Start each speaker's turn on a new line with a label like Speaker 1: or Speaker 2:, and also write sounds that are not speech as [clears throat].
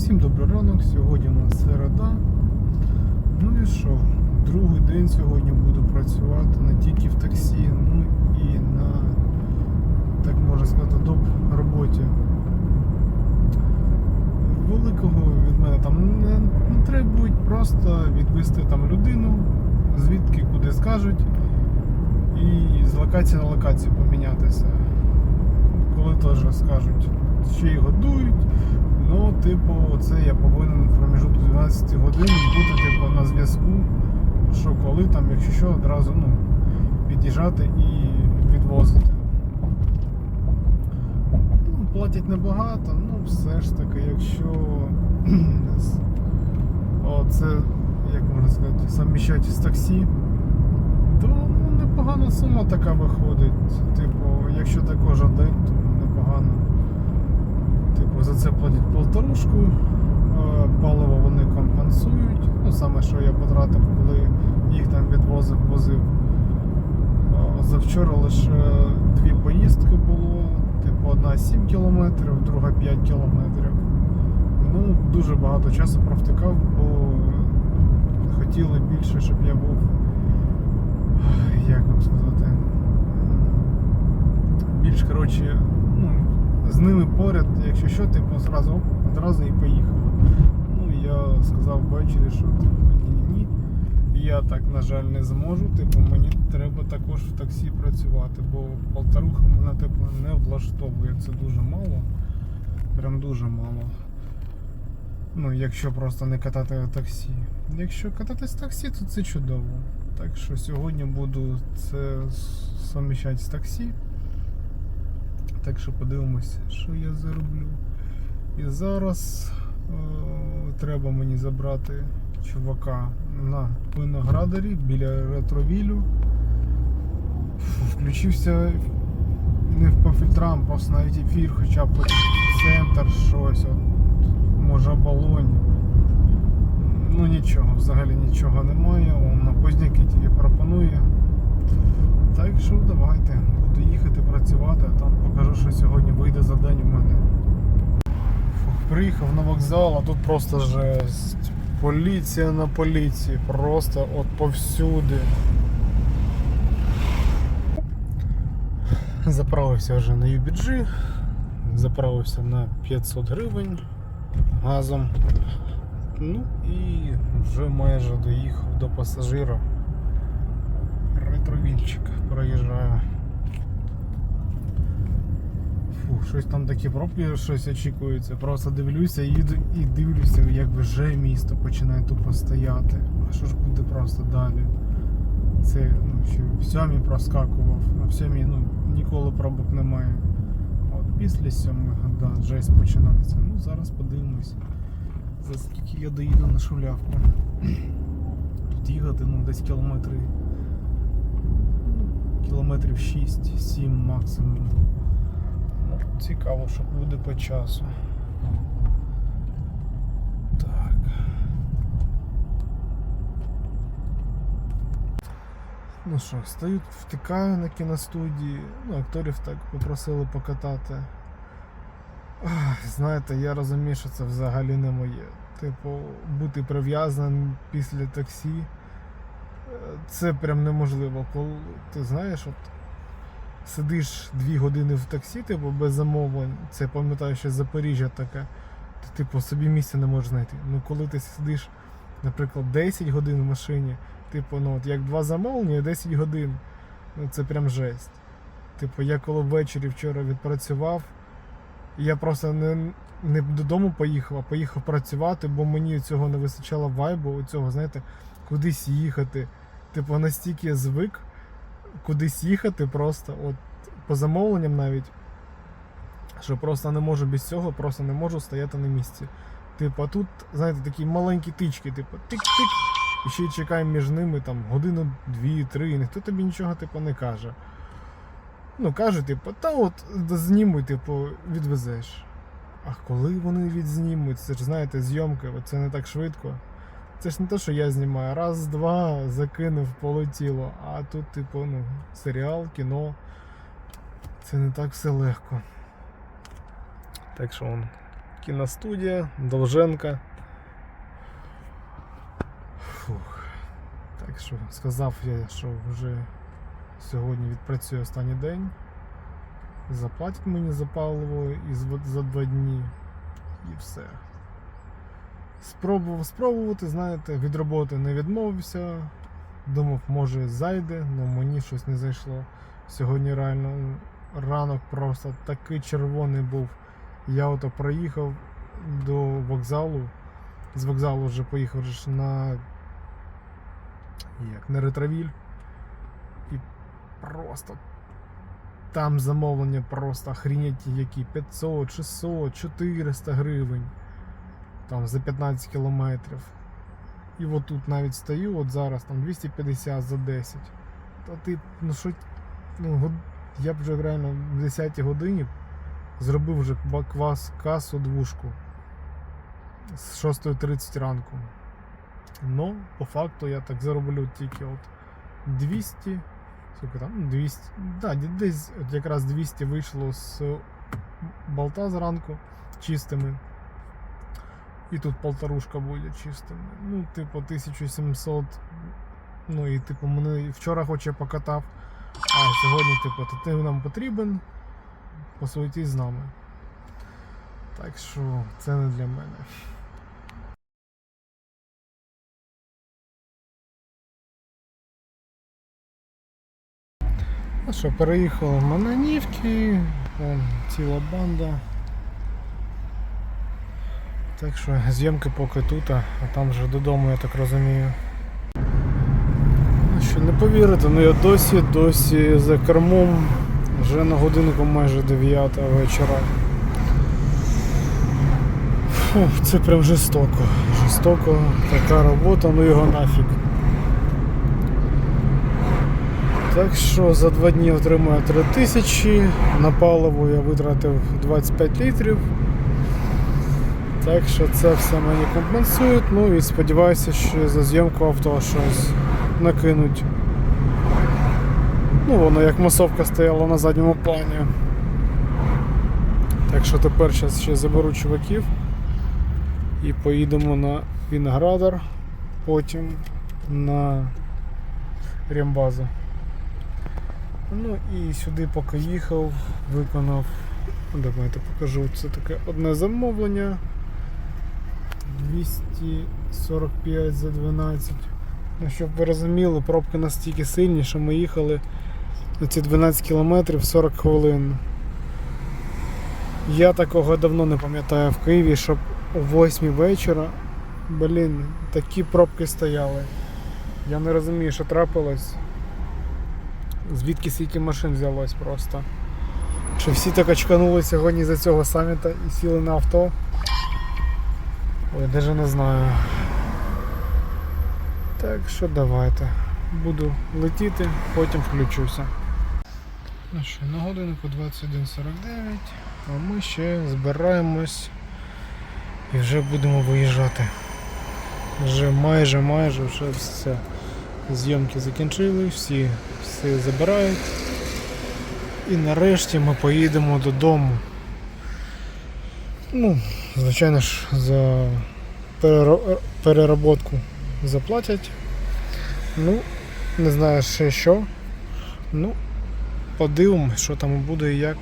Speaker 1: Всім добрий ранок, сьогодні у нас середа. Ну і що? Другий день сьогодні буду працювати не тільки в таксі, ну і на, так можна сказати, доп роботі. Великого від мене там не, не требують, просто відвести там людину, звідки куди скажуть, і з локації на локацію помінятися. Коли теж скажуть, ще й годують. Ну, типу, це я повинен в проміжутку 12 годин бути типу, на зв'язку, що коли там, якщо що, одразу ну, під'їжджати і відвозити. Ну, платять небагато, ну все ж таки, якщо [clears throat] це, як можна сказати, заміщати з таксі, то ну, непогана сума така виходить. Типу, якщо ти кожен день, то непогано. За це платять полторушку, е, паливо вони компенсують. Ну, саме що я потратив, коли їх там відвозив, возив. Е, Завчора лише дві поїздки було. Типу, одна 7 кілометрів, друга 5 кілометрів. Ну, дуже багато часу провтикав, бо хотіли більше, щоб я був. Як вам сказати? Більш коротше, ними поряд, якщо що, типу зразу одразу і поїхали. Ну я сказав ввечері, що типу ні-ні. Я так, на жаль, не зможу. Типу, мені треба також в таксі працювати, бо полторуха мене типу не влаштовує. Це дуже мало. Прям дуже мало. Ну, якщо просто не катати таксі. Якщо кататись таксі, то це чудово. Так що сьогодні буду це суміщати з таксі. Так що подивимось, що я зароблю. І зараз е, треба мені забрати чувака на виноградарі біля ретровілю. Включився не по фільтрам, просто навіть ефір, хоча б центр щось, от, може оболонь. Ну нічого, взагалі нічого немає. Он на позняки тільки пропонує. Так що давайте, буду їхати працювати, а там покажу, що сьогодні вийде за день у мене. Фух, приїхав на вокзал, а тут просто жесть. Поліція на поліції, просто от повсюди. Заправився вже на UBG, заправився на 500 гривень газом. Ну і вже майже доїхав до пасажира. Ретровільчик проїжджаю. Фу, щось там такі пробки, щось очікується. Просто дивлюся, їду і дивлюся, як вже місто починає тупо стояти. А що ж буде просто далі? Це ну, ще в сьомій проскакував, а в сьомій ну, ніколи пробок немає. От після сьомих, да, жесть починається. Ну зараз подивимось, за скільки я доїду на шулявку. Тут їхати ну, десь кілометри кілометрів 6-7 максимум. Цікаво, що буде по часу. Так. Ну що, стою, втикаю на кіностудії. Ну, акторів так попросили покатати. Знаєте, я розумію, що це взагалі не моє. Типу, бути прив'язаним після таксі. е, Це прям неможливо. Коли ти знаєш, от сидиш дві години в таксі, типу, без замовлень, це пам'ятаю, що Запоріжжя таке, ти типу собі місця не можеш знайти. Ну коли ти сидиш, наприклад, 10 годин в машині, типу, ну от як два замовлення, 10 годин. Ну це прям жесть. Типу, я коли ввечері вчора відпрацював, я просто не, не додому поїхав, а поїхав працювати, бо мені цього не вистачало вайбу, цього, знаєте, кудись їхати. Типу, настільки я звик кудись їхати просто, от по замовленням навіть, що просто не можу без цього, просто не можу стояти на місці. Типу, а тут, знаєте, такі маленькі тички, типу, тик-тик, і ще й чекаємо між ними там годину, дві-три, і ніхто тобі нічого типу, не каже. Ну, каже, типу, та от знімуй, типу, відвезеш. А коли вони відзнімуть, це ж знаєте, зйомки, це не так швидко. Це ж не те, що я знімаю. Раз, два, закинув, полетіло. А тут, типу, ну, серіал, кіно. Це не так все легко. Так що он кіностудія, Довженка. Фух. Так що сказав я, що вже сьогодні відпрацює останній день. Заплатять мені за паливо і за два дні. І все. Спробував спробувати, знаєте, від роботи не відмовився. Думав, може зайде, але мені щось не зайшло. Сьогодні реально ранок просто такий червоний був. Я ото проїхав до вокзалу. З вокзалу вже поїхав на як, на ретровіль. І просто там замовлення просто охренеть які 500, 600, 400 гривень. Там за 15 кілометрів. І от тут навіть стою, от зараз там 250 за 10. Та ти, ну що, ну, я б вже реально в 10 годині зробив вже квас касу двушку з 6.30 ранку. Ну, по факту я так зароблю тільки от 200. Скільки там? Ну, 200. Да, десь от якраз 200 вийшло з болта зранку чистими. І тут полторушка буде чистими. Ну, типу, 1700. Ну і типу, мене вчора хоч я покатав. А сьогодні, типу, ти нам потрібен. Посуетись з нами. Так що це не для мене. Ну що, переїхали в Мананівки, ціла банда. Так що зйомки поки тут, а там вже додому, я так розумію. Ну що, не повірите, ну я досі, досі за кермом вже на годиннику майже 9 вечора. Фу, це прям жорстоко. Жорстоко, така робота, ну його нафіг. Так що за два дні отримаю 3 тисячі, на паливо я витратив 25 літрів. Так що це все мені компенсують. Ну і сподіваюся, що за зйомку авто щось накинуть. Ну, воно як масовка стояла на задньому плані. Так що тепер зараз ще заберу чуваків і поїдемо на Віноградар, потім на Рембазу. Ну і сюди поки їхав, виконав, давайте покажу, це таке одне замовлення. 245 за 12. Ну, щоб ви розуміли, пробки настільки сильні, що ми їхали на ці 12 кілометрів 40 хвилин. Я такого давно не пам'ятаю в Києві, щоб о 8 вечора, блін, такі пробки стояли. Я не розумію, що трапилось. Звідки стільки машин взялось просто. Чи всі так очканули сьогодні за цього саміта і сіли на авто? Ой, даже не знаю. Так що давайте. Буду летіти, потім включуся. Ну що, на годинку 21.49, а ми ще збираємось і вже будемо виїжджати. Вже майже майже вже все. Зйомки закінчили, всі все забирають. І нарешті ми поїдемо додому. Ну, звичайно ж, за переработку заплатять. Ну, не знаю ще що. Ну, подивимось, що там буде і як.